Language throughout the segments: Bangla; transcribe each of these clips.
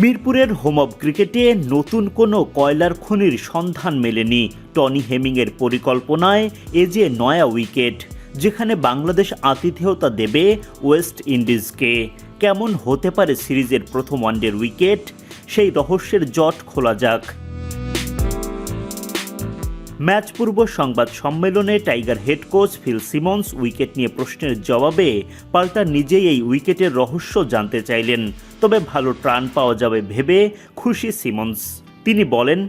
মিরপুরের হোম অব ক্রিকেটে নতুন কোনো কয়লার খনির সন্ধান মেলেনি। টনি হেমিংয়ের পরিকল্পনায় এ যে নয়া উইকেট, যেখানে বাংলাদেশ আতিথেয়তা দেবে ওয়েস্ট ইন্ডিজকে। কেমন হতে পারে সিরিজের প্রথম ওয়ানডের উইকেট? সেই রহস্যের জট খোলা যাক। ম্যাচ পূর্ব সংবাদ সম্মেলনে tiger head coach Phil Simmons wicket নিয়ে প্রশ্নের জবাবে পাল্টা নিজেই এই উইকেটের রহস্য জানতে চাইলেন। তবে ভালো ট্রান পাওয়া যাবে ভেবে খুশি সিমন্স। তিনি বলেন.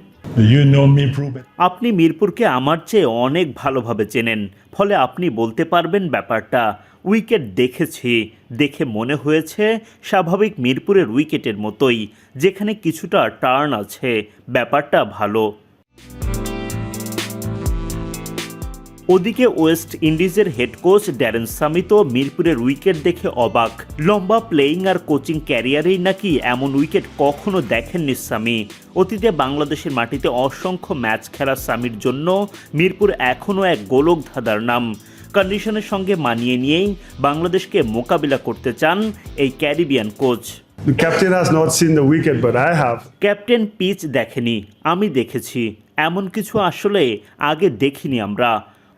আপনি মিরপুরকে আমার চেয়ে অনেক ভালোভাবে চেনেন। ফলে আপনি বলতে পারবেন ব্যাপারটা। উইকেট দেখেছি। দেখে মনে হয়েছে স্বাভাবিক মিরপুরের উইকেটের মতোই। যেখানে কিছুটা টার্ন আছে। ব্যাপারটা ভালো। ওদিকে ওয়েস্ট ইন্ডিজের হেড কোচ ড্যারেন সামিতো মিরপুরের উইকেট দেখে অবাক। লম্বা প্লেয়িং আর কোচিং ক্যারিয়ারেই নাকি এমন উইকেট কখনো দেখেননি সামি। অতীতে বাংলাদেশের মাটিতে অসংখ্য ম্যাচ খেলা সামির জন্য মিরপুর এখনও এক গোলক ধাঁধার নাম। কন্ডিশনের সঙ্গে মানিয়ে নিয়েই বাংলাদেশকে মোকাবিলা করতে চান এই ক্যারিবিয়ান কোচ. ক্যাপ্টেন পিচ দেখেনি আমি দেখেছি। এমন কিছু আসলে আগে দেখিনি আমরা।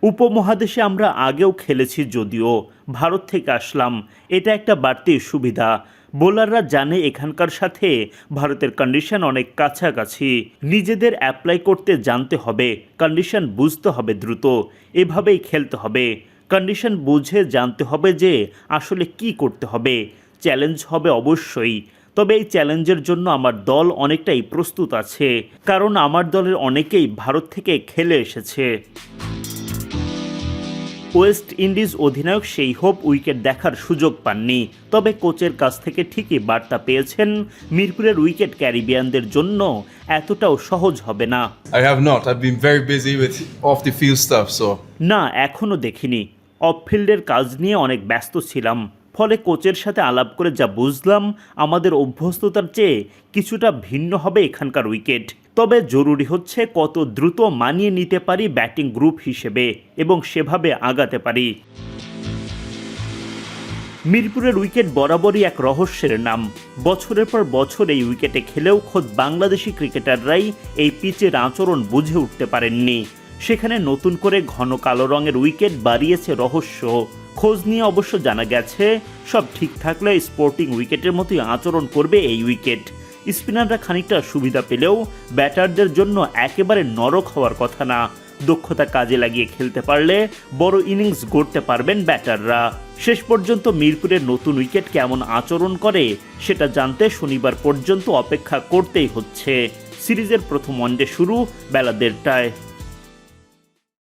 উপমহাদেশে আমরা আগেও খেলেছি যদিও ভারত থেকে আসলাম। এটা একটা বাড়তি সুবিধা। বোলাররা জানে এখানকার সাথে ভারতের কন্ডিশন অনেক কাছাকাছি। নিজেদের অ্যাপ্লাই করতে জানতে হবে। কন্ডিশন বুঝতে হবে দ্রুত। এভাবেই খেলতে হবে। কন্ডিশন বুঝে জানতে হবে যে আসলে কি করতে হবে। চ্যালেঞ্জ হবে অবশ্যই। তবে এই চ্যালেঞ্জের জন্য আমার দল অনেকটাই প্রস্তুত আছে। কারণ আমার দলের অনেকেই ভারত থেকে খেলে এসেছে। ওয়েস্ট ইন্ডিজ অধিনায়ক সেই হোপ উইকেট দেখার সুযোগ পাননি। তবে কোচের কাছ থেকে ঠিকই বার্তা পেয়েছেন মিরপুরের উইকেট ক্যারিবিয়ানদের জন্য এতটাও সহজ হবে না। না এখনও দেখিনি। অফ ফিল্ডের কাজ নিয়ে অনেক ব্যস্ত ছিলাম। ফলে কোচের সাথে আলাপ করে যা বুঝলাম আমাদের অভ্যস্ততার চেয়ে কিছুটা ভিন্ন হবে এখানকার উইকেট। তবে জরুরি হচ্ছে কত দ্রুত মানিয়ে নিতে পারি ব্যাটিং গ্রুপ হিসেবে এবং সেভাবে আগাতে পারি। মিরপুরের উইকেট বরাবরই এক রহস্যের নাম। বছরের পর বছর এই উইকেটে খেলেও খোদ বাংলাদেশি ক্রিকেটাররাই এই পিচের আচরণ বুঝে উঠতে পারেননি। সেখানে নতুন করে ঘন কালো রঙের উইকেট বাড়িয়েছে রহস্য। খোঁজ নিয়ে অবশ্য জানা গেছে, সব ঠিক থাকলে স্পোর্টিং উইকেটের মতোই আচরণ করবে এই উইকেট। স্পিনাররা খানিকটা সুবিধা পেলেও ব্যাটারদের জন্য একেবারে নরক হওয়ার কথা না। দক্ষতা কাজে লাগিয়ে খেলতে পারলে বড় ইনিংস গড়তে পারবেন ব্যাটাররা। শেষ পর্যন্ত মিরপুরের নতুন উইকেট কেমন আচরণ করে, সেটা জানতে শনিবার পর্যন্ত অপেক্ষা করতেই হচ্ছে। সিরিজের প্রথম ওয়ানডে শুরু বেলা দেড়টায়।